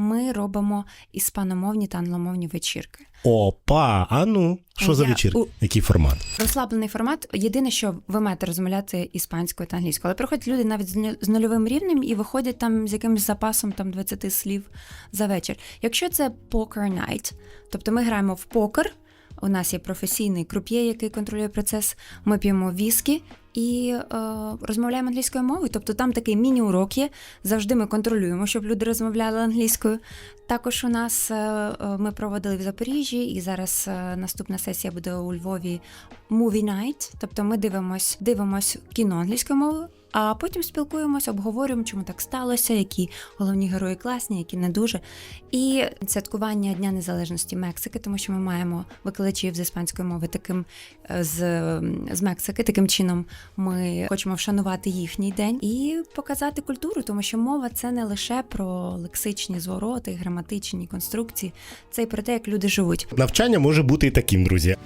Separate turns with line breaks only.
ми робимо іспаномовні та англомовні вечірки.
Опа, а ну, що за вечірка?
у-
Який формат?
Розслаблений формат. Єдине, що ви маєте розмовляти іспанською та англійською, але приходять люди навіть з нульовим рівнем і виходять там з якимось запасом там 20 слів за вечір. Якщо це poker night, тобто ми граємо в покер. У нас є професійний круп'є, який контролює процес. Ми п'ємо віскі і е, розмовляємо англійською мовою. Тобто там такий міні-урок є. Завжди ми контролюємо, щоб люди розмовляли англійською. Також у нас е, е, ми проводили в Запоріжжі, і зараз е, наступна сесія буде у Львові Movie Night. Тобто ми дивимось, дивимось кіно англійською мовою, а потім спілкуємося, обговорюємо, чому так сталося, які головні герої класні, які не дуже. І святкування Дня Незалежності Мексики, тому що ми маємо викладачів з іспанської мови таким е, з, з Мексики. Таким чином ми хочемо вшанувати їхній день і показати культуру, тому що мова це не лише про лексичні звороти, граматичні конструкції, це й про те, як люди живуть.
Навчання може бути і таким, друзі.